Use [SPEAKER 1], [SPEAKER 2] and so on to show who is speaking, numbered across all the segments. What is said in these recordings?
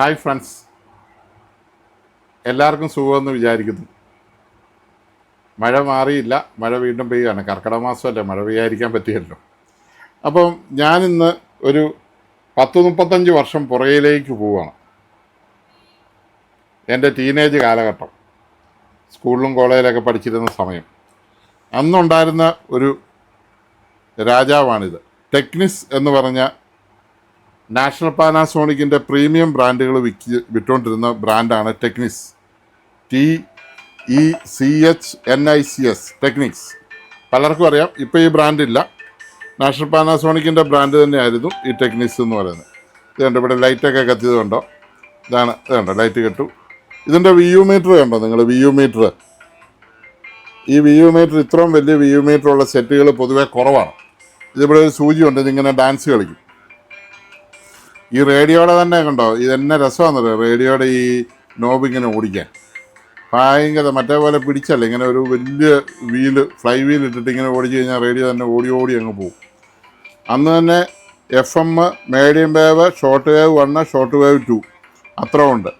[SPEAKER 1] Hi friends. എല്ലാവർക്കും സുഖമെന്ന് വിചാരിക്കുന്നു. മഴ മാറിയില്ല. മഴ വീണ്ടും പെയ്യുകയാണ് കർക്കിടക മാസമല്ലേ. മഴ പെയ്യാതിരിക്കാൻ പറ്റിയല്ലോ അപ്പം ഞാനിന്ന് ഒരു പത്ത് മുപ്പത്തഞ്ച് വർഷം പുറകിലേക്ക് പോവുകയാണ് എന്റെ ടീനേജ് കാലഘട്ടം. സ്കൂളിലും കോളേജിലൊക്കെ പഠിച്ചിരുന്ന സമയം. അന്നുണ്ടായിരുന്ന ഒരു രാജാവാണിത്. ടെക്നിസ് എന്ന് പറഞ്ഞ നാഷണൽ പാനാസോണിക്കിന്റെ പ്രീമിയം ബ്രാൻഡുകൾ വിൽക്കി വിറ്റുകൊണ്ടിരുന്ന ബ്രാൻഡാണ് Technics T E C H N I C S Technics പലർക്കും അറിയാം ഇപ്പോൾ ഈ ബ്രാൻഡില്ല നാഷണൽ പാനാസോണിക്കിന്റെ ബ്രാൻഡ് തന്നെയായിരുന്നു ഈ ടെക്നിക്സ് എന്ന് പറയുന്നത്. ഇത് കണ്ടോ ഇവിടെ ലൈറ്റൊക്കെ കത്തിയത് കണ്ടോ? ഇതാണ് ഇത് കണ്ടോ ലൈറ്റ് കെട്ടു. ഇതിന്റെ വി യു മീറ്റർ കണ്ടോ നിങ്ങൾ വി മീറ്റർ ഈ വി മീറ്റർ ഇത്രയും വലിയ വി യു മീറ്റർ ഉള്ള സെറ്റുകൾ പൊതുവേ കുറവാണ്. ഇതിവിടെ ഒരു സൂചിയുണ്ട് ഇതിങ്ങനെ ഡാൻസ് കളിക്കും. ഈ റേഡിയോയുടെ തന്നെ കണ്ടോ? ഇത് എന്നെ രസമാണെന്നറിയോ റേഡിയോയുടെ ഈ നോബ് ഇങ്ങനെ ഓടിക്കാൻ. ഭയങ്കര മറ്റേ പോലെ പിടിച്ചല്ല? ഇങ്ങനെ ഒരു വലിയ വീൽ ഫ്ലൈ വീൽ ഇട്ടിട്ട് ഇങ്ങനെ ഓടിച്ചു കഴിഞ്ഞാൽ റേഡിയോ തന്നെ ഓടി ഓടി അങ്ങ് പോകും. അന്ന് തന്നെ F M medium wave short wave one short wave two. അത്ര ഉണ്ട്.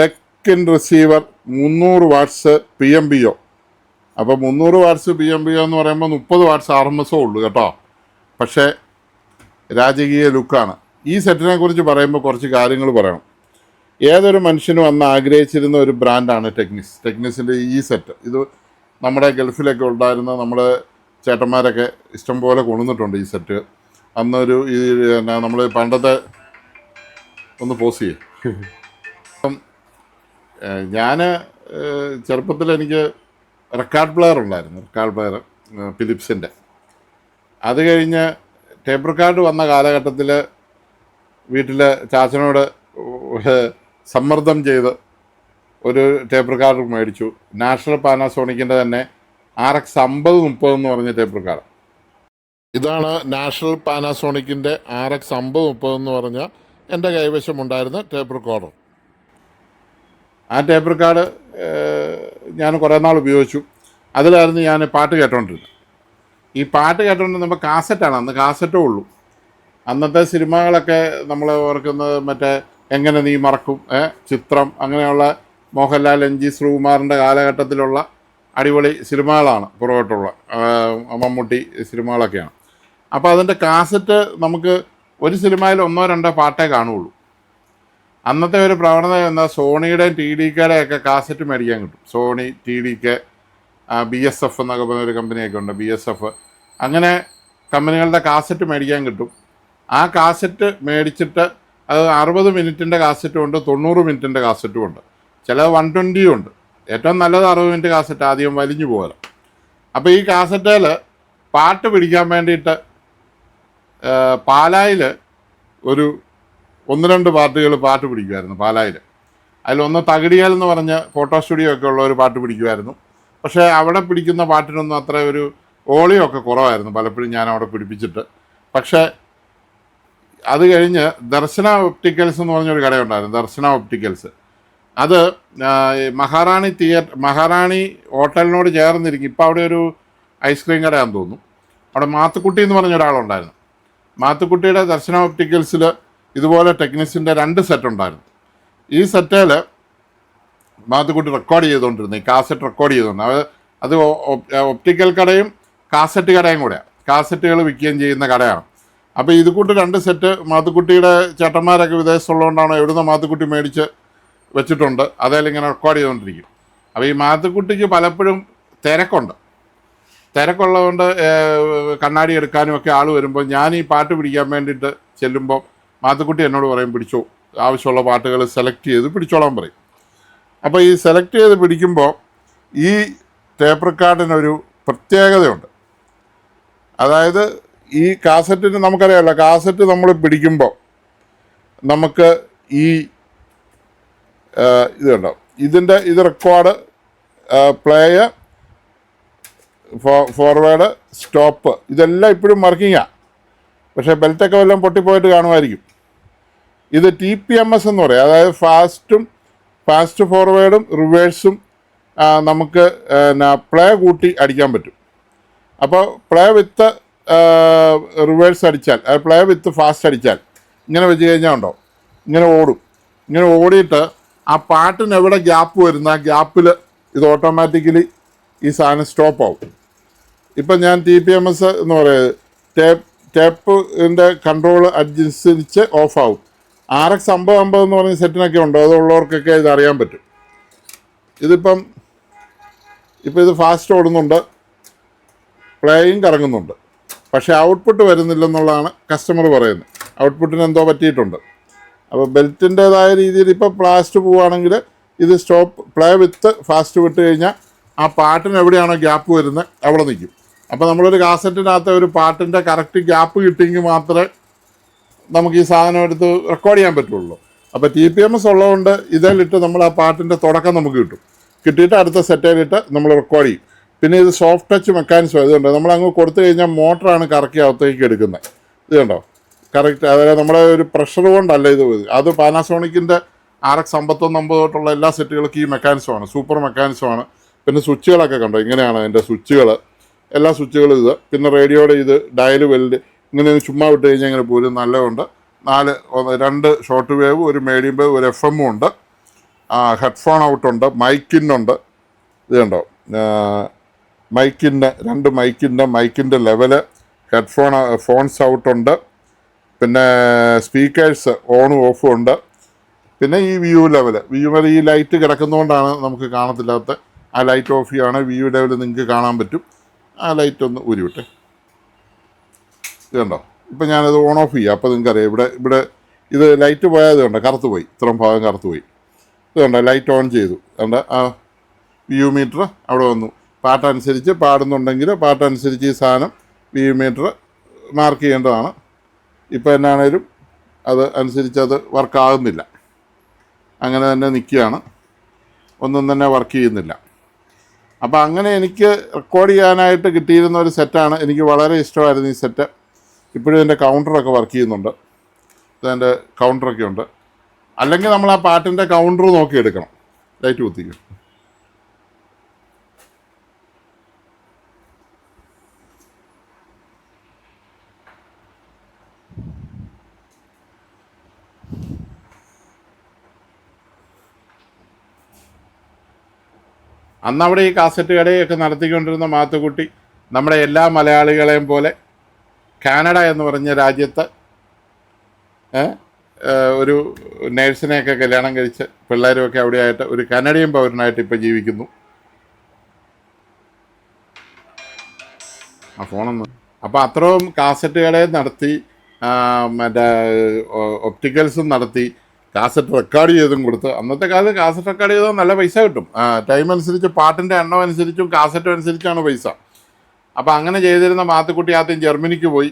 [SPEAKER 1] ഡെക്കിൻ റിസീവർ മുന്നൂറ് watts P M B O. അപ്പോൾ മുന്നൂറ് watts P M B O എന്ന് പറയുമ്പോൾ മുപ്പത് വാട്ട്സ് ആർ എം എസോ ഉള്ളൂ കേട്ടോ. പക്ഷേ രാജകീയ ലുക്കാണ്. ഈ സെറ്റിനെ കുറിച്ച് പറയുമ്പോൾ കുറച്ച് കാര്യങ്ങൾ പറയണം. ഏതൊരു മനുഷ്യനും അന്ന് ആഗ്രഹിച്ചിരുന്ന ഒരു ബ്രാൻഡാണ് ടെക്നിസ്. ടെക്നിസിന്റെ ഈ സെറ്റ്. ഇത് നമ്മുടെ ഗൾഫിലൊക്കെ ഉണ്ടായിരുന്ന നമ്മുടെ ചേട്ടന്മാരൊക്കെ ഇഷ്ടംപോലെ കൊണ്ടുവന്നിട്ടുണ്ട് ഈ സെറ്റ്. അന്നൊരു ഈ നമ്മൾ പണ്ടത്തെ ഒന്ന് പോസ് ചെയ്യേ. അപ്പം ഞാൻ ചെറുപ്പത്തിൽ എനിക്ക് റെക്കോർഡ് പ്ലെയർ ഉണ്ടായിരുന്നു. റെക്കോർഡ് പ്ലെയർ ഫിലിപ്സിന്റെ. അത് കഴിഞ്ഞ് ടേപ്പ് കാർഡ് വന്ന കാലഘട്ടത്തിൽ വീട്ടിൽ ചാച്ചനോട് സമ്മർദ്ദം ചെയ്ത് ഒരു ടേപ്പ് റെക്കോർഡർ മേടിച്ചു. നാഷണൽ പാനാസോണിക്കിന്റെ തന്നെ ആർ എക്സ് അമ്പത് മുപ്പത് എന്ന് പറഞ്ഞ ടേപ്പ് റെക്കാർഡർ ഇതാണ് നാഷണൽ പാനാസോണിക്കിന്റെ ആർ എക്സ് അമ്പത് മുപ്പത് എന്ന് പറഞ്ഞ എന്റെ കൈവശം ഉണ്ടായിരുന്ന ടേപ്പ് റെക്കോർഡർ ആ ടേപ്പ് റെക്കാർഡ് ഞാൻ കുറേ നാൾ ഉപയോഗിച്ചു. അതിലായിരുന്നു ഞാൻ പാട്ട് കേട്ടോണ്ടിരുന്നത്. ഈ പാട്ട് കേട്ടോണ്ടിരുന്നപ്പോൾ കാസറ്റാണ് അന്ന് കാസറ്റേ ഉള്ളൂ. അന്നത്തെ സിനിമകളൊക്കെ നമ്മൾ ഓർക്കുന്നത് മറ്റേ എങ്ങനെ നീ മറക്കും ചിത്രം അങ്ങനെയുള്ള മോഹൻലാൽ എം ജി ശ്രീകുമാറിന്റെ കാലഘട്ടത്തിലുള്ള അടിപൊളി സിനിമകളാണ് പുറകോട്ടുള്ള മമ്മൂട്ടി സിനിമകളൊക്കെയാണ്. അപ്പോൾ അതിന്റെ കാസറ്റ് നമുക്ക് ഒരു സിനിമയിൽ ഒന്നോ രണ്ടോ പാട്ടേ കാണുകയുള്ളൂ. അന്നത്തെ ഒരു പ്രവണത എന്നാൽ സോണിയുടെയും ടി ഡി കെയുടെയൊക്കെ കാസറ്റ് മേടിക്കാൻ കിട്ടും. Sony T D K B S F എന്നൊക്കെ പറഞ്ഞൊരു കമ്പനിയൊക്കെ ഉണ്ട് ബി എസ് എഫ്. അങ്ങനെ കമ്പനികളുടെ കാസറ്റ് മേടിക്കാൻ കിട്ടും. ആ കാസറ്റ് മേടിച്ചിട്ട് അത് അറുപത് മിനിറ്റിന്റെ കാസറ്റും ഉണ്ട് തൊണ്ണൂറ് മിനിറ്റിന്റെ കാസറ്റും ഉണ്ട്. ചില വൺ ട്വന്റിയും ഉണ്ട്. ഏറ്റവും നല്ലത് അറുപത് മിനിറ്റ് കാസറ്റ് ആദ്യം വലിഞ്ഞു പോകല അപ്പോൾ ഈ കാസറ്റേൽ പാട്ട് പിടിക്കാൻ വേണ്ടിയിട്ട് പാലായിൽ ഒരു ഒന്ന് രണ്ട് പാർട്ടികൾ പാട്ട് പിടിക്കുമായിരുന്നു പാലായിൽ അതിലൊന്ന് തകിടിയാൽ എന്ന് പറഞ്ഞ ഫോട്ടോ സ്റ്റുഡിയോ ഒക്കെ ഉള്ള ഒരു പാട്ട് പിടിക്കുമായിരുന്നു. പക്ഷേ അവിടെ പിടിക്കുന്ന പാട്ടിനൊന്നും അത്ര ഒരു ഓളിയൊക്കെ കുറവായിരുന്നു പലപ്പോഴും ഞാൻ അവിടെ പിടിപ്പിച്ചിട്ട്. പക്ഷേ അത് കഴിഞ്ഞ് ദർശന ഒപ്റ്റിക്കൽസ് എന്ന് പറഞ്ഞൊരു കടയുണ്ടായിരുന്നു ദർശന ഒപ്റ്റിക്കൽസ്. അത് മഹാറാണി തിയേറ്റർ മഹാറാണി ഹോട്ടലിനോട് ചേർന്നിരിക്കും. ഇപ്പോൾ അവിടെ ഒരു ഐസ്ക്രീം കടയാണെന്ന് തോന്നുന്നു. അവിടെ മാത്തുക്കുട്ടി എന്ന് പറഞ്ഞ ഒരാളുണ്ടായിരുന്നു മാത്തുക്കുട്ടിയുടെ ദർശന ഒപ്റ്റിക്കൽസിൽ ഇതുപോലെ ടെക്നീഷ്യന്റെ രണ്ട് സെറ്റ് ഉണ്ടായിരുന്നു ഈ സെറ്റിൽ മാത്തുക്കുട്ടി റെക്കോർഡ് ചെയ്തുകൊണ്ടിരുന്നു ഈ കാസറ്റ് റെക്കോർഡ് ചെയ്തുകൊണ്ട് അത് അത് ഒപ്റ്റിക്കൽ കടയും കാസറ്റ് കടയും കൂടെയാണ് കാസറ്റുകൾ വിൽക്കുകയും ചെയ്യുന്ന കടയാണ്. അപ്പോൾ ഇത് കൂട്ട് രണ്ട് സെറ്റ് മാത്തുക്കുട്ടിയുടെ ചേട്ടന്മാരൊക്കെ വിദേശത്തുള്ളതുകൊണ്ടാണ് എവിടുന്ന് മാത്തുക്കുട്ടി മേടിച്ച് വെച്ചിട്ടുണ്ട്. അതേലും ഇങ്ങനെ റെക്കോർഡ് ചെയ്തുകൊണ്ടിരിക്കും അപ്പോൾ ഈ മാത്തുക്കുട്ടിക്ക് പലപ്പോഴും തിരക്കുണ്ട്. തിരക്കുള്ളതുകൊണ്ട് കണ്ണാടി എടുക്കാനും ഒക്കെ ആൾ വരുമ്പോൾ ഞാൻ ഈ പാട്ട് പിടിക്കാൻ വേണ്ടിയിട്ട് ചെല്ലുമ്പോൾ മാത്തുക്കുട്ടി എന്നോട് പറയും പിടിച്ചോ. ആവശ്യമുള്ള പാട്ടുകൾ സെലക്ട് ചെയ്ത് പിടിച്ചോളാൻ പറയും. അപ്പോൾ ഈ സെലക്ട് ചെയ്ത് പിടിക്കുമ്പോൾ ഈ ടേപ്പ് റെക്കോർഡിനൊരു പ്രത്യേകതയുണ്ട്. അതായത് ഈ കാസറ്റിന് നമുക്കറിയാമല്ലോ കാസറ്റ് നമ്മൾ പിടിക്കുമ്പോൾ നമുക്ക് ഈ ഇത് കണ്ടോ? ഇതിന്റെ ഇത് റെക്കോർഡ് പ്ലേയർ ഫോർവേഡ് സ്റ്റോപ്പ് ഇതെല്ലാം ഇപ്പോഴും വർക്കിങ്ങാണ് പക്ഷേ ബെൽറ്റൊക്കെ വല്ലതും പൊട്ടിപ്പോയിട്ട് കാണുമായിരിക്കും. ഇത് ടി പി എം എസ് എന്ന് പറയും. അതായത് ഫാസ്റ്റും ഫാസ്റ്റ് ഫോർവേഡും റിവേഴ്സും നമുക്ക് പ്ലേ കൂട്ടി അടിക്കാൻ പറ്റും. അപ്പോൾ പ്ലേ വിത്ത് റിവേഴ്സ് അടിച്ചാൽ പ്ലേ വിത്ത് ഫാസ്റ്റ് അടിച്ചാൽ ഇങ്ങനെ വെച്ച് കഴിഞ്ഞാൽ ഉണ്ടോ? ഇങ്ങനെ ഓടും. ഇങ്ങനെ ഓടിയിട്ട് ആ പാട്ടിന് എവിടെ ഗ്യാപ്പ് വരുന്ന ആ ഗ്യാപ്പിൽ ഇത് ഓട്ടോമാറ്റിക്കലി ഈ സാധനം സ്റ്റോപ്പ് ആവും. ഇപ്പം ഞാൻ ടി പി എം എസ് എന്ന് പറയുന്നത് ടേപ്പ് ടേപ്പിന്റെ കൺട്രോൾ അനുസരിച്ച് ആവും. ആർ എക്സ് അമ്പത് അമ്പത് എന്ന് പറഞ്ഞ സെറ്റിനൊക്കെ ഉണ്ടോ അതുള്ളവർക്കൊക്കെ ഇത് അറിയാൻ പറ്റും. ഇതിപ്പം ഇപ്പം ഇത് ഫാസ്റ്റ് ഓടുന്നുണ്ട് പ്ലേയും കറങ്ങുന്നുണ്ട്. പക്ഷേ ഔട്ട്പുട്ട് വരുന്നില്ലെന്നുള്ളതാണ് കസ്റ്റമർ പറയുന്നത്. ഔട്ട്പുട്ടിന് എന്തോ പറ്റിയിട്ടുണ്ട്. അപ്പോൾ ബെൽറ്റിന്റെതായ രീതിയിൽ ഇപ്പോൾ പ്ലാസ്റ്റ് പോവുകയാണെങ്കിൽ ഇത് സ്റ്റോപ്പ് പ്ലേ വിത്ത് ഫാസ്റ്റ് വിട്ട് കഴിഞ്ഞാൽ ആ പാട്ടിന് എവിടെയാണോ ഗ്യാപ്പ് വരുന്നത് അവിടെ നിൽക്കും. അപ്പോൾ നമ്മളൊരു കാസറ്റിനകത്ത് ഒരു പാട്ടിന്റെ കറക്റ്റ് ഗ്യാപ്പ് കിട്ടിയെങ്കിൽ മാത്രമേ നമുക്ക് ഈ സാധനം എടുത്ത് റെക്കോർഡ് ചെയ്യാൻ പറ്റുള്ളൂ. അപ്പോൾ ടി പി എം എസ് ഉള്ളതുകൊണ്ട് ഇതിലിട്ട് നമ്മൾ ആ പാട്ടിന്റെ തുടക്കം നമുക്ക് കിട്ടും. കിട്ടിയിട്ട് അടുത്ത സെറ്റേലിട്ട് നമ്മൾ റെക്കോർഡ് ചെയ്യും. പിന്നെ ഇത് സോഫ്റ്റ് ടച്ച് മെക്കാനിസം ഇതുണ്ട്. നമ്മൾ അങ്ങ് കൊടുത്തു കഴിഞ്ഞാൽ മോട്ടറാണ് കറക്കി അകത്തേക്ക് എടുക്കുന്നത്. ഇത് കണ്ടോ കറക്റ്റ് അതായത് നമ്മുടെ ഒരു പ്രഷർ കൊണ്ടല്ല ഇത് അത് പാനാസോണിക്കിന്റെ ആർ എക്സ് അമ്പത്തൊന്ന് അമ്പത് തൊട്ടുള്ള എല്ലാ സെറ്റുകൾക്കും ഈ മെക്കാനിസമാണ് സൂപ്പർ മെക്കാനിസമാണ് പിന്നെ സ്വിച്ചുകളൊക്കെ കണ്ടോ? ഇങ്ങനെയാണ് അതിന്റെ സ്വിച്ചുകൾ എല്ലാ സ്വിച്ചുകളും ഇത്. പിന്നെ റേഡിയോയുടെ ഇത് ഡയൽ വെൽഡ് ഇങ്ങനെ ചുമ്മാ വിട്ട് കഴിഞ്ഞാൽ ഇങ്ങനെ പോലും നല്ലതുണ്ട്. നാല് രണ്ട് ഷോർട്ട് വേവ് ഒരു മീഡിയം വേവ് ഒരു എഫ് എമ്മും ഉണ്ട്. ഹെഡ്ഫോൺ ഔട്ടുണ്ട് മൈക്കിന്നുണ്ട് ഇത് കണ്ടോ മൈക്കിന്റെ രണ്ട് മൈക്കിന്റെ മൈക്കിന്റെ ലെവൽ ഹെഡ്ഫോൺ ഫോൺസ് ഔട്ടുണ്ട്. പിന്നെ സ്പീക്കേഴ്സ് ഓണും ഓഫും ഉണ്ട്. പിന്നെ ഈ വ്യൂ ലെവൽ വ്യൂ ലെവൽ ഈ ലൈറ്റ് കിടക്കുന്നതുകൊണ്ടാണ് നമുക്ക് കാണത്തില്ലാത്ത. ആ ലൈറ്റ് ഓഫ് ചെയ്യുകയാണ് വ്യൂ ലെവൽ നിങ്ങൾക്ക് കാണാൻ പറ്റും. ആ ലൈറ്റ് ഒന്ന് ഉരുവിട്ടെ കണ്ടോ ഇപ്പം ഞാനത് ഓൺ ഓഫ് ചെയ്യാം. അപ്പോൾ നിങ്ങൾക്ക് അറിയാം ഇവിടെ ഇവിടെ ഇത് ലൈറ്റ് പോയത് കണ്ടോ കറുത്ത് പോയി. ഇത്രയും ഭാഗം കറുത്ത് പോയി. ഇത് കണ്ടോ ലൈറ്റ് ഓൺ ചെയ്തു. കണ്ട ആ വ്യൂ മീറ്റർ അവിടെ വന്നു. പാട്ടനുസരിച്ച് പാടുന്നുണ്ടെങ്കിൽ പാട്ടനുസരിച്ച് ഈ സാധനം വി മീറ്റർ മാർക്ക് ചെയ്യേണ്ടതാണ്. ഇപ്പോൾ എന്നാണേലും അത് അനുസരിച്ച് അത് വർക്കാകുന്നില്ല അങ്ങനെ തന്നെ നിൽക്കുകയാണ്. ഒന്നും തന്നെ വർക്ക് ചെയ്യുന്നില്ല. അപ്പോൾ അങ്ങനെ എനിക്ക് റെക്കോർഡ് ചെയ്യാനായിട്ട് കിട്ടിയിരുന്ന ഒരു സെറ്റാണ് എനിക്ക് വളരെ ഇഷ്ടമായിരുന്നു ഈ സെറ്റ് ഇപ്പോഴും എന്റെ കൗണ്ടറൊക്കെ വർക്ക് ചെയ്യുന്നുണ്ട്. അതെന്റെ കൗണ്ടറൊക്കെ ഉണ്ട്. അല്ലെങ്കിൽ നമ്മൾ ആ പാട്ടിന്റെ കൗണ്ടർ നോക്കി എടുക്കണം ലൈറ്റ് കുത്തിക്കും അന്ന് അവിടെ ഈ കാസറ്റ് കടയൊക്കെ നടത്തിക്കൊണ്ടിരുന്ന മാത്തുക്കുട്ടി നമ്മുടെ എല്ലാ മലയാളികളെയും പോലെ കാനഡ എന്ന് പറഞ്ഞ രാജ്യത്ത് ഒരു നേഴ്സിനെയൊക്കെ കല്യാണം കഴിച്ച് പിള്ളേരുമൊക്കെ അവിടെയായിട്ട് ഒരു കനഡിയൻ പൗരനായിട്ട് ഇപ്പോൾ ജീവിക്കുന്നു. ആ ഫോണൊന്ന്. അപ്പോൾ അത്രയും കാസറ്റ് കടയും നടത്തി മറ്റേ ഒപ്റ്റിക്കൽസും നടത്തി കാസറ്റ് റെക്കോർഡ് ചെയ്തും കൊടുത്ത്. അന്നത്തെ കാലത്ത് കാസറ്റ് റെക്കോർഡ് ചെയ്താൽ നല്ല പൈസ കിട്ടും. ടൈം അനുസരിച്ച് പാട്ടിന്റെ എണ്ണം അനുസരിച്ചും കാസറ്റും അനുസരിച്ചാണ് പൈസ. അപ്പോൾ അങ്ങനെ ചെയ്തിരുന്ന മാത്തുക്കുട്ടി ആദ്യം ജർമ്മനിക്ക് പോയി.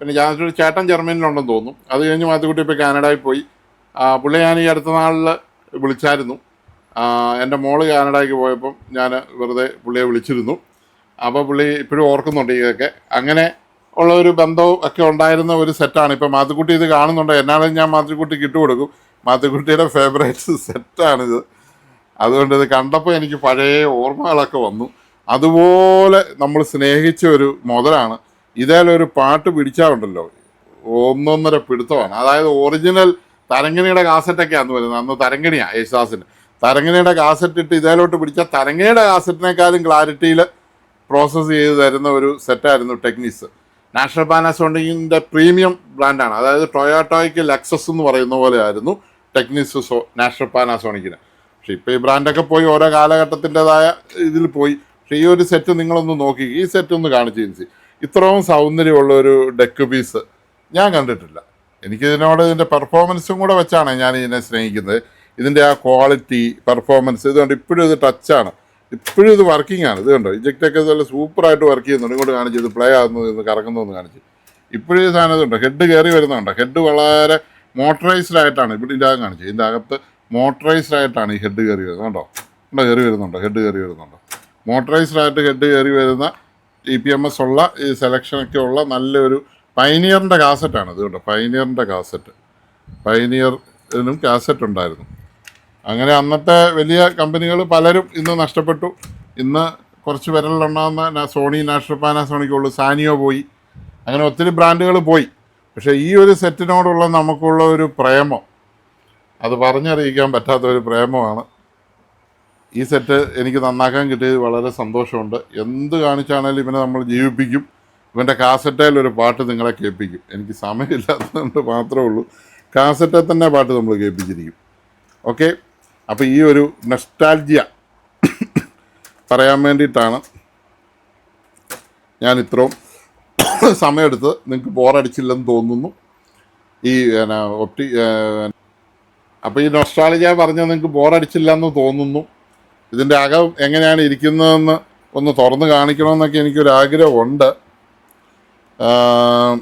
[SPEAKER 1] പിന്നെ ഞാൻ ചേട്ടൻ ജർമ്മനിയിലുണ്ടെന്ന് തോന്നും. അത് കഴിഞ്ഞ് മാത്തുക്കുട്ടി ഇപ്പോൾ കാനഡയിൽ പോയി. പുള്ളി ഞാൻ ഈ അടുത്ത നാളിൽ വിളിച്ചായിരുന്നു. എന്റെ മോൾ കാനഡയ്ക്ക് പോയപ്പം ഞാൻ വെറുതെ പുള്ളിയെ വിളിച്ചിരുന്നു. അപ്പോൾ പുള്ളി ഇപ്പോഴും ഓർക്കുന്നുണ്ട് ഇതൊക്കെ. അങ്ങനെ ഉള്ള ഒരു ബന്ധവും ഒക്കെ ഉണ്ടായിരുന്ന ഒരു സെറ്റാണ് ഇപ്പോൾ മാത്തുക്കുട്ടി ഇത് കാണുന്നുണ്ട്. എന്നാലും ഞാൻ മാത്തുക്കുട്ടിക്ക് ഇട്ടുകൊടുക്കും. മാത്തുക്കുട്ടിയുടെ ഫേവറേറ്റ് സെറ്റാണിത് അതുകൊണ്ട് ഇത് കണ്ടപ്പോൾ എനിക്ക് പഴയ ഓർമ്മകളൊക്കെ വന്നു. അതുപോലെ നമ്മൾ സ്നേഹിച്ച ഒരു മുതലാണ്. ഇതേലൊരു പാട്ട് പിടിച്ചാലുണ്ടല്ലോ ഒന്നൊന്നര പിടുത്തമാണ്. അതായത് ഒറിജിനൽ തരങ്ങിണിയുടെ കാസറ്റൊക്കെ അന്ന് വരുന്നത് അന്ന് തരങ്കിണിയാണ് യേശുദാസിന്. തരങ്ങിണിയുടെ കാസറ്റ് ഇട്ട് ഇതേലോട്ട് പിടിച്ച തരങ്ങിയുടെ കാസറ്റിനേക്കാളും ക്ലാരിറ്റിയിൽ പ്രോസസ്സ് ചെയ്ത് തരുന്ന ഒരു സെറ്റായിരുന്നു ടെക്നീസ് നാഷണൽ പാനസോണിക്കിന്റെ പ്രീമിയം ബ്രാൻഡാണ് അതായത് ടൊയാട്ടോയ്ക്ക് ലക്സസ് എന്ന് പറയുന്ന പോലെ ആയിരുന്നു. ടെക്നിക്സ് സോ നാഷണൽ പാനാസോണിക്കിന് പക്ഷെ ഇപ്പോൾ ഈ ബ്രാൻഡൊക്കെ പോയി ഓരോ കാലഘട്ടത്തിന്റെതായ ഇതിൽ പോയി. പക്ഷെ ഈ ഒരു സെറ്റ് നിങ്ങളൊന്ന് നോക്കി. ഈ സെറ്റ് ഒന്ന് കാണിച്ചു ജിൻസി ഇത്രയും സൗന്ദര്യമുള്ള ഒരു ഡെക്ക് പീസ് ഞാൻ കണ്ടിട്ടില്ല. എനിക്കിതിനോട് ഇതിന്റെ പെർഫോമൻസും കൂടെ വെച്ചാണ് ഞാൻ ഇതിനെ സ്നേഹിക്കുന്നത്. ഇതിന്റെ ആ ക്വാളിറ്റി പെർഫോമൻസ് ഇതുകൊണ്ട് ഇപ്പോഴും ഇത് ടച്ചാണ് ഇപ്പോഴും ഇത് വർക്കിംഗ് ആണ്. ഇത് കണ്ടോ? ഇജക്റ്റൊക്കെ നല്ല സൂപ്പറായിട്ട് വർക്ക് ചെയ്യുന്നുണ്ട്. ഇങ്ങോട്ട് കാണിച്ച് ഇത് പ്ലേ ആകുന്നു ഇത് കറങ്ങുന്നു എന്ന് കാണിച്ച്. ഇപ്പോഴും സാധനം ഇതുണ്ട്. ഹെഡ് കയറി വരുന്നുണ്ട്. ഹെഡ് വളരെ മോട്ടറൈസ്ഡ് ആയിട്ടാണ് ഇവിടെ ഇതിന്റെ അകം കാണിച്ചത് ഇതിന്റെ അകത്ത് മോട്ടറൈസ്ഡ് ആയിട്ടാണ് ഈ ഹെഡ് കയറി വരുന്നത്. കേട്ടോ ഇവിടെ കയറി വരുന്നുണ്ടോ? ഹെഡ് കയറി വരുന്നുണ്ടോ? മോട്ടറൈസ്ഡ് ആയിട്ട് ഹെഡ് കയറി വരുന്ന ഇ പി എം എസ് ഉള്ള ഈ സെലക്ഷനൊക്കെ ഉള്ള നല്ലൊരു പൈനിയറിന്റെ കാസറ്റാണ് ഇത് കേട്ടോ പൈനിയറിന്റെ കാസറ്റ്. പൈനിയറിനും കാസറ്റ് ഉണ്ടായിരുന്നു. അങ്ങനെ അന്നത്തെ വലിയ കമ്പനികൾ പലരും ഇന്ന് നഷ്ടപ്പെട്ടു. ഇന്ന് കുറച്ച് വിരലിലുണ്ടാകുന്ന സോണി നാഷണൽ പാനാസോണിക്കുള്ളൂ സാനിയോ പോയി. അങ്ങനെ ഒത്തിരി ബ്രാൻഡുകൾ പോയി. പക്ഷേ ഈ ഒരു സെറ്റിനോടുള്ള നമുക്കുള്ള ഒരു പ്രേമം അത് പറഞ്ഞറിയിക്കാൻ പറ്റാത്ത ഒരു പ്രേമമാണ്. ഈ സെറ്റ് എനിക്ക് നന്നാക്കാൻ കിട്ടിയത് വളരെ സന്തോഷമുണ്ട്. എന്ത് കാണിച്ചാണേലും ഇവനെ നമ്മൾ ജീവിപ്പിക്കും. ഇവന്റെ കാസറ്റയിൽ ഒരു പാട്ട് നിങ്ങളെ കേൾപ്പിക്കും. എനിക്ക് സമയമില്ലാത്തതുകൊണ്ട് മാത്രമേ ഉള്ളൂ. കാസറ്റിൽ തന്നെ പാട്ട് നമ്മൾ കേൾപ്പിച്ചിരിക്കും. ഓക്കെ? അപ്പോൾ ഈ ഒരു നെസ്റ്റാൽജിയ പറയാൻ വേണ്ടിയിട്ടാണ് ഞാൻ ഇത്രയും സമയമെടുത്ത് നിങ്ങൾക്ക് ബോറടിച്ചില്ലെന്ന് തോന്നുന്നു. ഈ പിന്നെ, ഒപ്റ്റി അപ്പോൾ ഈ നൊസ്റ്റാളജിയ പറഞ്ഞാൽ നിങ്ങൾക്ക് ബോറടിച്ചില്ലെന്ന് തോന്നുന്നു. ഇതിന്റെ അകം എങ്ങനെയാണ് ഇരിക്കുന്നതെന്ന് ഒന്ന് തുറന്ന് കാണിക്കണമെന്നൊക്കെ എനിക്കൊരു ആഗ്രഹമുണ്ട് ആം,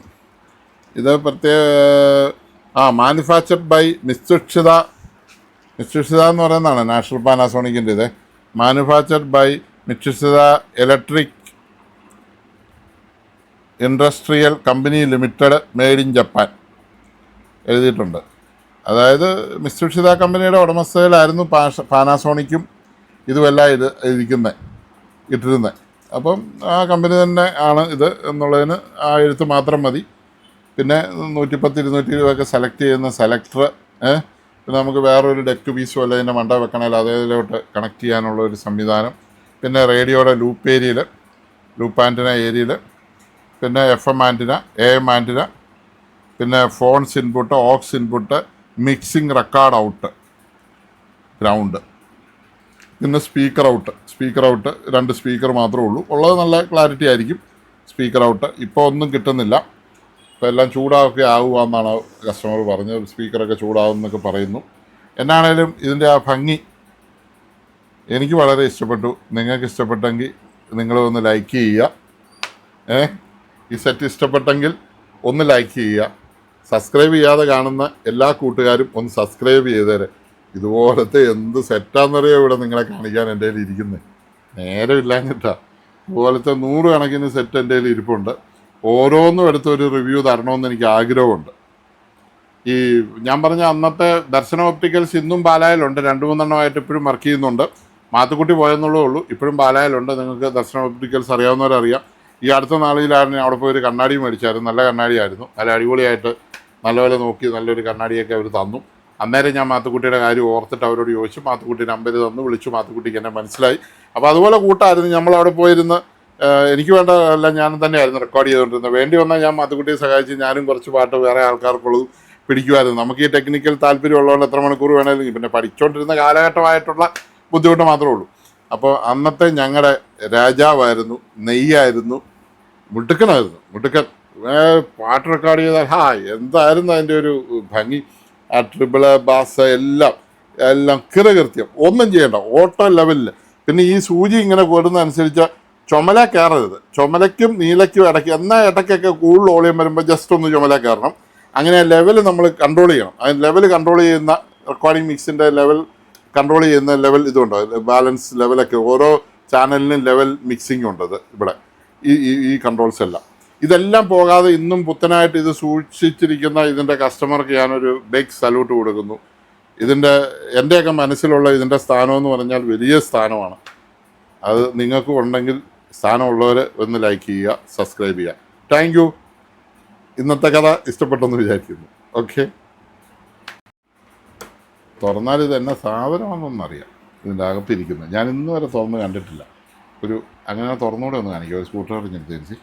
[SPEAKER 1] ഇത് പ്രത്യേക ആ മാനുഫാക്ചർഡ് ബൈ നിസ്തുക്ഷിത നിസ്തുക്ഷിത എന്ന് പറയുന്നതാണ് നാഷണൽ പാനാസോണിക്കിന്റെ ഇത്. Manufactured by Matsushita electric industrial company limited made in Japan എഴുതിയിട്ടുണ്ട്. അതായത് മിസ്തുഷിത കമ്പനിയുടെ ഉടമസ്ഥയിലായിരുന്നു പാഷ പാനാസോണിക്കും ഇതുമെല്ലാം ഇത് ഇരിക്കുന്നത് ഇട്ടിരുന്നത് അപ്പം ആ കമ്പനി തന്നെ ആണ് ഇത് എന്നുള്ളതിന് ആ എഴുത്ത് മാത്രം മതി. പിന്നെ നൂറ്റിപ്പത്ത് ഇരുന്നൂറ്റി ഇരുപതൊക്കെ സെലക്ട് ചെയ്യുന്ന സെലക്ടർ പിന്നെ നമുക്ക് വേറൊരു ഡെക്ക് പീസോ വല്ല അതിന്റെ മണ്ട വെക്കണമെങ്കിൽ അതേതിലോട്ട് കണക്ട് ചെയ്യാനുള്ള ഒരു സംവിധാനം. പിന്നെ റേഡിയോയുടെ ലൂപ്പ് ഏരിയയിൽ ലൂപ്പ് ആന്റിന ഏരിയയിൽ പിന്നെ F M antenna A M antenna പിന്നെ phones input aux input mixing record out ground പിന്നെ സ്പീക്കർ ഔട്ട് സ്പീക്കർ ഔട്ട് രണ്ട് സ്പീക്കർ മാത്രമേ ഉള്ളൂ. ഉള്ളത് നല്ല ക്ലാരിറ്റി ആയിരിക്കും. സ്പീക്കർ ഔട്ട് ഇപ്പോൾ ഒന്നും കിട്ടുന്നില്ല. ഇപ്പോൾ എല്ലാം ചൂടാവൊക്കെ ആവുകയെന്നാണ് കസ്റ്റമർ പറഞ്ഞത്. സ്പീക്കറൊക്കെ ചൂടാവും എന്നൊക്കെ പറയുന്നു. എന്നാണേലും ഇതിന്റെ ആ ഭംഗി എനിക്ക് വളരെ ഇഷ്ടപ്പെട്ടു. നിങ്ങൾക്ക് ഇഷ്ടപ്പെട്ടെങ്കിൽ നിങ്ങളൊന്ന് ലൈക്ക് ചെയ്യുക. ഏ? ഈ സെറ്റ് ഇഷ്ടപ്പെട്ടെങ്കിൽ ഒന്ന് ലൈക്ക് ചെയ്യുക. സബ്സ്ക്രൈബ് ചെയ്യാതെ കാണുന്ന എല്ലാ കൂട്ടുകാരും ഒന്ന് സബ്സ്ക്രൈബ് ചെയ്തേരെ. ഇതുപോലത്തെ എന്ത് സെറ്റാന്നറിയോ ഇവിടെ നിങ്ങളെ കാണിക്കാൻ എന്റെ കയ്യിൽ ഇരിക്കുന്നത് നേരമില്ലാഞ്ഞിട്ടാ നൂറ് കണക്കിന് സെറ്റ് എന്റെ കയ്യിൽ ഇരിപ്പുണ്ട്. ഓരോന്നും എടുത്ത് ഒരു റിവ്യൂ തരണമെന്ന് എനിക്ക് ആഗ്രഹമുണ്ട്. ഈ ഞാൻ പറഞ്ഞ അന്നത്തെ ദർശന ഓപ്റ്റിക്കൽസ് ഇന്നും പാലായിലുണ്ട്. രണ്ട് മൂന്നെണ്ണമായിട്ട് ഇപ്പോഴും വർക്ക് ചെയ്യുന്നുണ്ട്. മാത്തുക്കുട്ടി പോയെന്നുള്ളൂ ഉള്ളൂ. ഇപ്പോഴും പാലായിലുണ്ട്. നിങ്ങൾക്ക് ദർശന ഓപ്റ്റിക്കൽസ് അറിയാവുന്നവരറിയാം. ഈ അടുത്ത നാളിലായിരുന്നു അവിടെ പോയി ഒരു കണ്ണാടി മേടിച്ചായിരുന്നു. നല്ല കണ്ണാടിയായിരുന്നു. നല്ല അടിപൊളിയായിട്ട് നല്ലപോലെ നോക്കി നല്ലൊരു കണ്ണാടിയൊക്കെ അവർ തന്നു. അന്നേരം ഞാൻ മാത്തുക്കുട്ടിയുടെ കാര്യം ഓർത്തിട്ട് അവരോട് ചോദിച്ചു. മാത്തുക്കുട്ടി നമ്പർ തന്നു. വിളിച്ചു. മാത്തുക്കുട്ടിക്ക് എന്നെ മനസ്സിലായി. അപ്പോൾ അതുപോലെ കൂട്ടായിരുന്നു. നമ്മൾ അവിടെ പോയിരുന്ന് എനിക്ക് വേണ്ട എല്ലാം ഞാൻ തന്നെയായിരുന്നു റെക്കോർഡ് ചെയ്തുകൊണ്ടിരുന്നത്. വേണ്ടി വന്നാൽ ഞാൻ മാത്തുക്കുട്ടിയെ സഹായിച്ച് ഞാനും കുറച്ച് പാട്ട് വേറെ ആൾക്കാർക്കുള്ളത് പിടിക്കുമായിരുന്നു. നമുക്ക് ഈ ടെക്നിക്കൽ താല്പര്യമുള്ളതുകൊണ്ട് എത്ര മണിക്കൂർ വേണമെങ്കിലും പിന്നെ പഠിച്ചുകൊണ്ടിരുന്ന കാലഘട്ടമായിട്ടുള്ള ബുദ്ധിമുട്ട് മാത്രമേ ഉള്ളൂ. അപ്പോൾ അന്നത്തെ ഞങ്ങളുടെ രാജാവായിരുന്നു നെയ്യായിരുന്നു മുട്ടുക്കനായിരുന്നു മുട്ടുക്കൻ. പാട്ട് റെക്കോർഡ് ചെയ്താൽ ഹാ എന്തായിരുന്നു അതിന്റെ ഒരു ഭംഗി? ആ ട്രിബിൾ ബാസ് എല്ലാം എല്ലാം കിറകൃത്യം. ഒന്നും ചെയ്യണ്ട ഓട്ടോ ലെവലിൽ പിന്നെ ഈ സൂചി ഇങ്ങനെ കൂടുന്ന അനുസരിച്ച് ചുമല കയറരുത്. ചുമലയ്ക്കും നീലയ്ക്കും ഇടയ്ക്ക് എന്നാൽ ഇടയ്ക്കൊക്കെ കൂടുതൽ ഓളിയം വരുമ്പോൾ ജസ്റ്റ് ഒന്ന് ചുമല കയറണം. അങ്ങനെ ലെവൽ നമ്മൾ കൺട്രോൾ ചെയ്യണം. ആ ലെവൽ കൺട്രോൾ ചെയ്യുന്ന റെക്കോർഡിംഗ് മിക്സിന്റെ ലെവൽ കൺട്രോൾ ചെയ്യുന്ന ലെവൽ ഇതുണ്ട്. ബാലൻസ് ലെവലൊക്കെ ഓരോ ചാനലിനും ലെവൽ മിക്സിംഗ് ഉണ്ട് ഇവിടെ. ഈ ഈ ഈ കൺട്രോൾസ് എല്ലാം. ഇതെല്ലാം പോകാതെ ഇന്നും പുത്തനായിട്ട് ഇത് സൂക്ഷിച്ചിരിക്കുന്ന ഇതിന്റെ കസ്റ്റമർക്ക് ഞാനൊരു ബിഗ് സല്യൂട്ട് കൊടുക്കുന്നു. ഇതിന്റെ എന്റെയൊക്കെ മനസ്സിലുള്ള ഇതിന്റെ സ്ഥാനമെന്ന് പറഞ്ഞാൽ വലിയ സ്ഥാനമാണ്. അത് നിങ്ങൾക്കും ഉണ്ടെങ്കിൽ സ്ഥാനമുള്ളവർ ഒന്ന് ലൈക്ക് ചെയ്യുക സബ്സ്ക്രൈബ് ചെയ്യുക. താങ്ക് യു ഇന്നത്തെ കഥ ഇഷ്ടപ്പെട്ടെന്ന് വിചാരിക്കുന്നു. ഓക്കെ തുറന്നാൽ ഇത് എന്നെ സാധനമാണെന്നൊന്നറിയാം ഇതിന്റെ അകത്തിരിക്കുന്നത് ഞാൻ ഇന്ന് വരെ തുറന്ന് കണ്ടിട്ടില്ല. ഒരു അങ്ങനെ തുറന്നുകൂടെ ഒന്ന് കാണിക്കുക ഒരു സ്കൂട്ടർ എടുത്തനുസരിച്ച്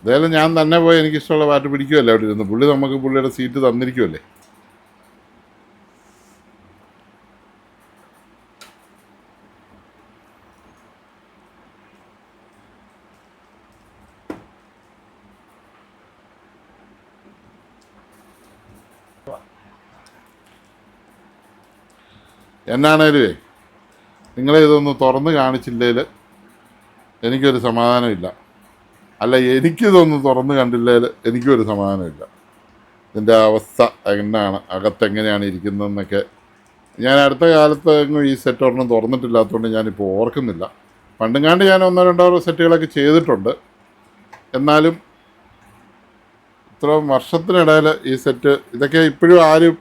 [SPEAKER 1] എന്തായാലും ഞാൻ തന്നെ പോയി എനിക്കിഷ്ടമുള്ള പാട്ട് പിടിക്കുമല്ലേ അവിടെ ഇരുന്ന്. പുള്ളി നമുക്ക് പുള്ളിയുടെ സീറ്റ് തന്നിരിക്കുമല്ലേ എന്നാണേലുവേ നിങ്ങളെ ഇതൊന്ന് തുറന്ന് കാണിച്ചില്ലേൽ എനിക്കൊരു സമാധാനമില്ല. അല്ല എനിക്കിതൊന്ന് തുറന്ന് കണ്ടില്ലേൽ എനിക്കൊരു സമാധാനമില്ല. ഇതിന്റെ അവസ്ഥ എങ്ങനെയാണ് അകത്തെങ്ങനെയാണ് ഇരിക്കുന്നതെന്നൊക്കെ. ഞാൻ അടുത്ത കാലത്ത് എങ്ങും ഈ സെറ്റ് ഒരെണ്ണം തുറന്നിട്ടില്ലാത്തതുകൊണ്ട് ഞാനിപ്പോൾ ഓർക്കുന്നില്ല. പണ്ടുങ്ങാണ്ട് ഞാൻ ഒന്നോ രണ്ടോ സെറ്റുകളൊക്കെ ചെയ്തിട്ടുണ്ട്. എന്നാലും ഇത്ര വർഷത്തിനിടയിൽ ഈ സെറ്റ് ഇതൊക്കെ ഇപ്പോഴും ആരും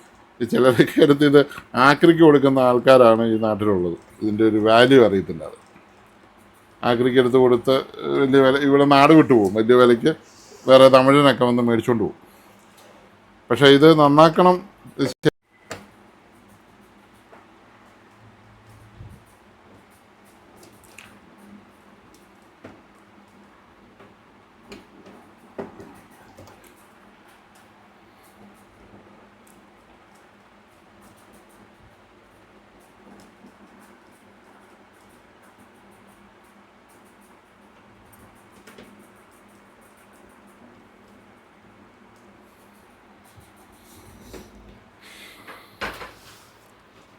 [SPEAKER 1] ചിലരൊക്കെ എടുത്ത് ഇത് ആക്രിക്ക് കൊടുക്കുന്ന ആൾക്കാരാണ് ഈ നാട്ടിലുള്ളത്. ഇതിന്റെ ഒരു വാല്യൂ അറിയത്തില്ല അത്. ആക്രിക്ക് എടുത്ത് കൊടുത്ത് വലിയ വില ഇവിടെ നാട് വിട്ടു പോകും. വലിയ വിലയ്ക്ക് വേറെ തമിഴിനൊക്കെ വന്ന് മേടിച്ചുകൊണ്ട് പോകും. പക്ഷേ ഇത് നന്നാക്കണം.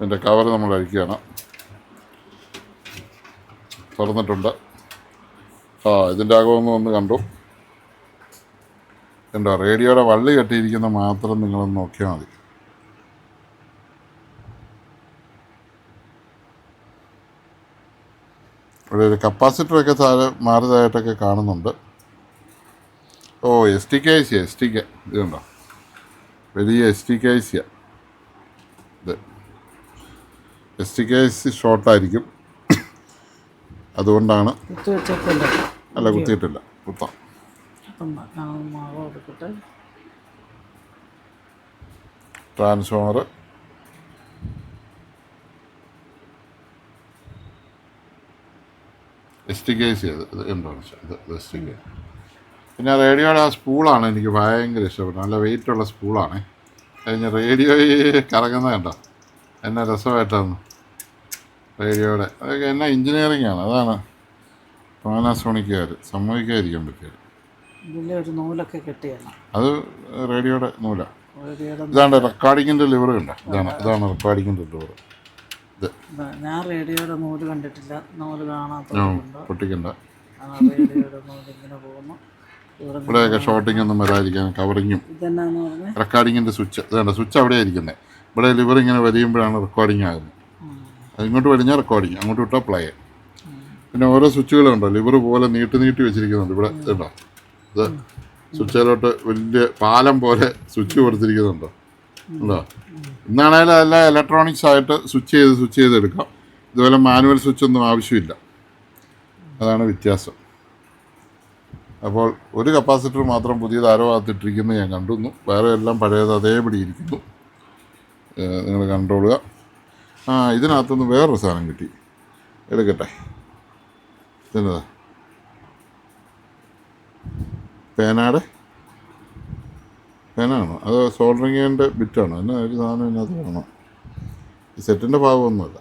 [SPEAKER 1] ഇതിന്റെ കവർ നമ്മൾ അഴിക്കുകയാണ്. തുറന്നിട്ടുണ്ട്. ആ ഇതിന്റെ അകമൊന്നും ഒന്ന് കണ്ടു. കണ്ടോ റേഡിയോയുടെ വള്ളി കെട്ടിയിരിക്കുന്ന മാത്രം നിങ്ങളൊന്ന് നോക്കിയാൽ മതി. ഇവിടെ ഒരു കപ്പാസിറ്ററൊക്കെ താഴെ മാറിയതായിട്ടൊക്കെ കാണുന്നുണ്ട്. ഓ S T K I C S T K ഇതുണ്ടോ വലിയ എസ് ടി കെ ഐ സിയാണ് ഇത് എസ് ടി കെ ഐ ഷോർട്ടായിരിക്കും അതുകൊണ്ടാണ് അല്ല കുത്തിയിട്ടില്ല. കുത്താം. Transformer S T K C ഇത് ഉണ്ടോ? ഇത് എസ് ടി കെ പിന്നെ റേഡിയോയുടെ ആ സ്പൂളാണ് എനിക്ക് ഭയങ്കര ഇഷ്ടപ്പെട്ടത്. നല്ല വെയിറ്റുള്ള സ്പൂളാണ്. കഴിഞ്ഞ റേഡിയോയിൽ കറങ്ങുന്നത് കണ്ടോ? എന്നെ രസമായിട്ടാണ് റേഡിയോയുടെ അതൊക്കെ എന്നാ എഞ്ചിനീയറിംഗ് ആണ്. അതാണ്. പാനാസോണിക്കുകാർ സമ്മതിക്കാതിരിക്കാൻ പറ്റിയത്.
[SPEAKER 2] ഒരു നൂലൊക്കെ കെട്ടിയാണ്
[SPEAKER 1] അത് റേഡിയോയുടെ നൂലാണ് ഇതാണ് റെക്കോർഡിങ്ങിന്റെ ലിവർ കണ്ട? ഇതാണ്. ഇതാണ് റെക്കോർഡിങ്ങിന്റെ ലിവർ ഇത്.
[SPEAKER 2] ഞാൻ റേഡിയോയുടെ നൂൽ കണ്ടിട്ടില്ല.
[SPEAKER 1] നൂൽ
[SPEAKER 2] കാണാത്ത
[SPEAKER 1] പൊട്ടിക്കണ്ട.
[SPEAKER 2] റേഡിയോയുടെ നൂൽ ഇങ്ങനെ പോകുന്നു.
[SPEAKER 1] ഇവിടെയൊക്കെ ഷോട്ടിംഗ് ഒന്നും വരാതിരിക്കാൻ കവറിങ്ങും റെക്കോർഡിങ്ങിന്റെ സ്വിച്ച് ഇതാണ് സ്വിച്ച് അവിടെ ഇരിക്കുന്നത് ഇവിടെ ലിവർ ഇങ്ങനെ വലിയുമ്പോഴാണ് റെക്കോർഡിംഗ് ആകുന്നത് അത് ഇങ്ങോട്ട് വലിഞ്ഞാൽ റെക്കോർഡിങ് അങ്ങോട്ട് വിട്ടാൽ പ്ലേ പിന്നെ ഓരോ സ്വിച്ചുകളുണ്ടോ ലിവർ പോലെ നീട്ടി നീട്ടി വെച്ചിരിക്കുന്നുണ്ട് ഇവിടെ ഇതുണ്ടോ ഇത് സ്വിച്ചിലോട്ട് വലിയ പാലം പോലെ സ്വിച്ച് കൊടുത്തിരിക്കുന്നുണ്ടോ? ഉണ്ടോ ഇന്നാണേലും അതെല്ലാം ഇലക്ട്രോണിക്സ് ആയിട്ട് സ്വിച്ച് ചെയ്ത് സ്വിച്ച് ചെയ്തെടുക്കാം ഇതുപോലെ മാനുവൽ സ്വിച്ച് ഒന്നും ആവശ്യമില്ല. അതാണ് വ്യത്യാസം. അപ്പോൾ ഒരു കപ്പാസിറ്റർ മാത്രം പുതിയത് ആരോ അകത്തിട്ടിരിക്കുന്നത് ഞാൻ കണ്ടുന്നു. വേറെ എല്ലാം പഴയത് അതേപടി ഇരിക്കുന്നു. നിങ്ങൾ കണ്ടോളുക ആ ഇതിനകത്തുനിന്ന് വേറൊരു സാധനം കിട്ടി. എടുക്കട്ടെ. ഇതെന്നതാ പേനാടെ? പേനാണോ? അത് സോൾഡറിങ്ങിന്റെ ബിറ്റാണോ എന്നാ ഒരു സാധനം ഇതിനകത്ത് വേണം? സെറ്റിന്റെ ഭാഗമൊന്നുമല്ല.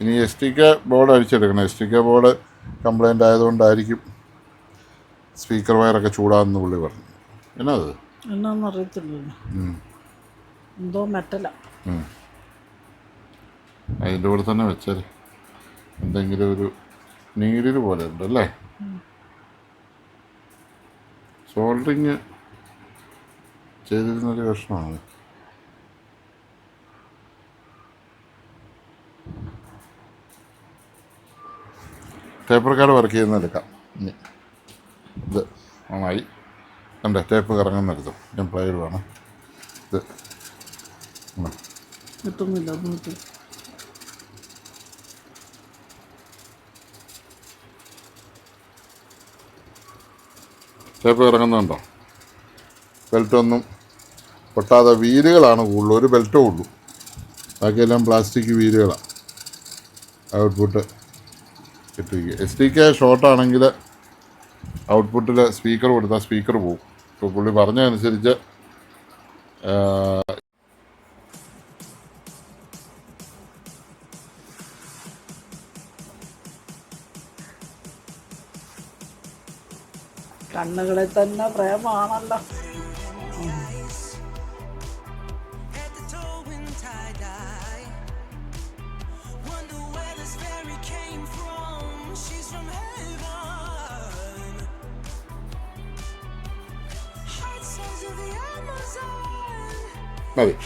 [SPEAKER 1] ഇനി S T K board അഴിച്ചെടുക്കണം. S T K board complaint ആയതുകൊണ്ടായിരിക്കും speaker വയറൊക്കെ ചൂടാന്ന് പുള്ളി പറഞ്ഞു. എന്നാ അത്?
[SPEAKER 2] എന്നാന്ന് അറിയത്തില്ലല്ലോ എന്തോ മെറ്റല.
[SPEAKER 1] അതിന്റെ കൂടെ തന്നെ വെച്ചാൽ എന്തെങ്കിലും ഒരു നീരിൽ പോലെ ഉണ്ടല്ലേ സോൾഡറിങ് ചെയ്തിരുന്നൊരു കഷ്ണമാണ്. പേപ്പർ കാർഡ് വർക്ക് ചെയ്യുന്ന എടുക്കാം ഇത് നന്നായി. കണ്ടേ ടേപ്പ് കറങ്ങുന്നെടുത്തു ഞാൻ പ്ലൈഡ് വേണം ഇത്.
[SPEAKER 2] കിട്ടുന്നില്ല
[SPEAKER 1] ടേപ്പ് കറങ്ങുന്നുണ്ടോ? ബെൽറ്റൊന്നും പൊട്ടാതെ വീലുകളാണ് കൂടുതൽ ഒരു ബെൽറ്റേ ഉള്ളൂ. ബാക്കിയെല്ലാം പ്ലാസ്റ്റിക് വീലുകളാണ് ഔട്ട്പുട്ട് കിട്ടിയിരിക്കുക. എസ് ഡി കെ ഷോർട്ടാണെങ്കിൽ ഔട്ട്പുട്ടിൽ സ്പീക്കർ കൊടുത്താൽ സ്പീക്കർ പോകും ഇപ്പോൾ പുള്ളി പറഞ്ഞതനുസരിച്ച് അനുസരിച്ച്
[SPEAKER 2] കണ്ണുകളിൽ തന്നെ പ്രേമാണല്ലോ.
[SPEAKER 1] മതി
[SPEAKER 3] Can't